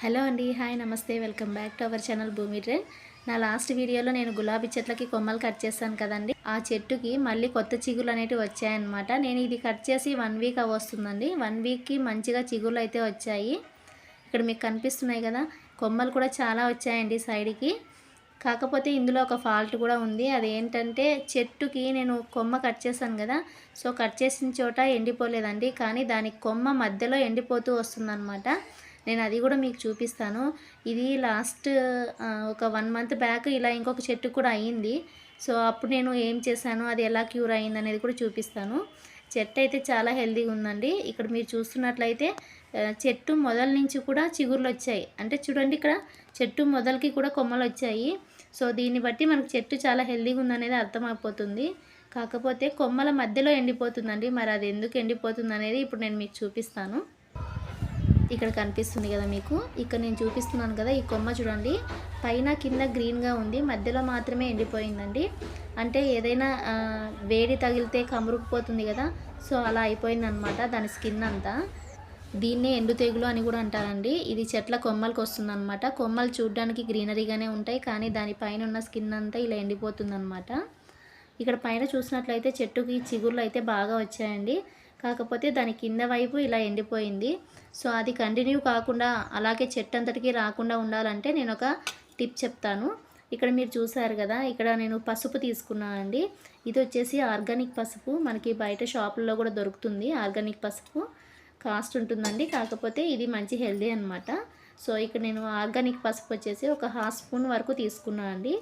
Hello అండి hi నమస్తే welcome back to our channel Bhoomi trend. నా లాస్ట్ వీడియోలో నేను గులాబీ చెట్లకి కొమ్మలు కట్ చేస్తాను కదండి. ఆ చెట్టుకి మళ్ళీ కొత్త చిగులు అనేవి వచ్చాయన్నమాట. నేను ఇది కట్ చేసి వన్ వీక్ వస్తుందండి వన్ వీక్కి మంచిగా చిగులు అయితే వచ్చాయి. ఇక్కడ మీకు కనిపిస్తున్నాయి కదా కొమ్మలు కూడా చాలా వచ్చాయండి సైడ్కి. కాకపోతే ఇందులో ఒక ఫాల్ట్ కూడా ఉంది. అదేంటంటే చెట్టుకి నేను కొమ్మ కట్ చేశాను కదా సో కట్ చేసిన చోట ఎండిపోలేదండి. కానీ దాని కొమ్మ మధ్యలో ఎండిపోతూ వస్తుందన్నమాట. నేను అది కూడా మీకు చూపిస్తాను. ఇది లాస్ట్ ఒక వన్ మంత్ బ్యాక్ ఇలా ఇంకొక చెట్టు కూడా అయ్యింది సో అప్పుడు నేను ఏం చేశాను అది ఎలా క్యూర్ అయింది అనేది కూడా చూపిస్తాను. చెట్టు అయితే చాలా హెల్దీగా ఉందండి. ఇక్కడ మీరు చూస్తున్నట్లయితే చెట్టు మొదల నుంచి కూడా చిగుర్లు వచ్చాయి. అంటే చూడండి ఇక్కడ చెట్టు మొదలకి కూడా కొమ్మలు వచ్చాయి. సో దీన్ని బట్టి మనకు చెట్టు చాలా హెల్దీగా ఉందనేది అర్థమైపోతుంది. కాకపోతే కొమ్మల మధ్యలో ఎండిపోతుందండి. మరి అది ఎందుకు ఎండిపోతుంది అనేది ఇప్పుడు నేను మీకు చూపిస్తాను. ఇక్కడ కనిపిస్తుంది కదా మీకు. ఇక్కడ నేను చూపిస్తున్నాను కదా ఈ కొమ్మ చూడండి. పైన కింద గ్రీన్గా ఉంది. మధ్యలో మాత్రమే ఎండిపోయిందండి. అంటే ఏదైనా వేడి తగిలితే కమురుకుపోతుంది కదా. సో అలా అయిపోయిందనమాట దాని స్కిన్ అంతా. దీన్నే ఎండు తెగులు అని కూడా అంటారండి. ఇది చెట్ల కొమ్మలకు వస్తుందన్నమాట. కొమ్మలు చూడడానికి గ్రీనరీగానే ఉంటాయి. కానీ దానిపైన ఉన్న స్కిన్ అంతా ఇలా ఎండిపోతుందన్నమాట. ఇక్కడ పైన చూసినట్లయితే చెట్టుకి చిగుర్లు అయితే బాగా వచ్చాయండి. కాకపోతే దాని కింద వైపు ఇలా ఎండిపోయింది. సో అది కంటిన్యూ కాకుండా అలాగే చెట్టు అంతటికి రాకుండా ఉండాలంటే నేను ఒక టిప్ చెప్తాను. ఇక్కడ మీరు చూసారు కదా ఇక్కడ నేను పసుపు తీసుకున్నానండి. ఇది వచ్చేసి ఆర్గానిక్ పసుపు. మనకి బయట షాపుల్లో కూడా దొరుకుతుంది ఆర్గానిక్ పసుపు. కాస్ట్ ఉంటుందండి. కాకపోతే ఇది మంచి హెల్దీ అనమాట సో ఇక్కడ నేను ఆర్గానిక్ పసుపు వచ్చేసి ఒక హాఫ్ స్పూన్ వరకు తీసుకున్నాను అండి.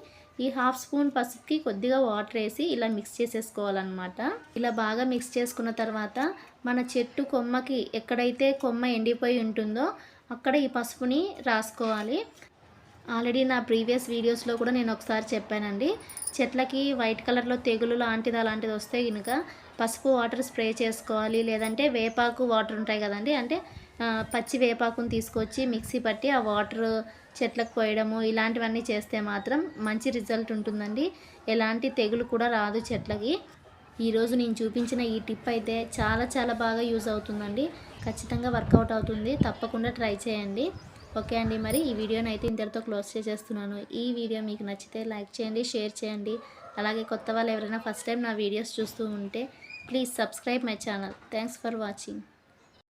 ఈ హాఫ్ స్పూన్ పసుపుకి కొద్దిగా వాటర్ వేసి ఇలా మిక్స్ చేసేసుకోవాలన్నమాట. ఇలా బాగా మిక్స్ చేసుకున్న తర్వాత మన చెట్టు కొమ్మకి ఎక్కడైతే కొమ్మ ఎండిపోయి ఉంటుందో అక్కడ ఈ పసుపుని రాసుకోవాలి. ఆల్రెడీ నా ప్రీవియస్ వీడియోస్లో కూడా నేను ఒకసారి చెప్పానండి. చెట్లకి వైట్ కలర్లో తెగులు లాంటిది అలాంటిది వస్తే కనుక పసుపు వాటర్ స్ప్రే చేసుకోవాలి. లేదంటే వేపాకు వాటర్ ఉంటాయి కదండి. అంటే పచ్చి వేపాకుని తీసుకొచ్చి మిక్సీ పట్టి ఆ వాటర్ చెట్లకు పోయడము ఇలాంటివన్నీ చేస్తే మాత్రం మంచి రిజల్ట్ ఉంటుందండి. ఎలాంటి తెగులు కూడా రాదు చెట్లకి. ఈరోజు నేను చూపించిన ఈ టిప్ అయితే చాలా చాలా బాగా యూజ్ అవుతుందండి. ఖచ్చితంగా వర్కౌట్ అవుతుంది. తప్పకుండా ట్రై చేయండి. ఓకే అండి మరి ఈ వీడియోని అయితే ఇంతటితో క్లోజ్ చేసేస్తున్నాను. ఈ వీడియో మీకు నచ్చితే లైక్ చేయండి షేర్ చేయండి. అలాగే కొత్త వాళ్ళు ఎవరైనా ఫస్ట్ టైం నా వీడియోస్ చూస్తూ ఉంటే please subscribe my channel. Thanks for watching.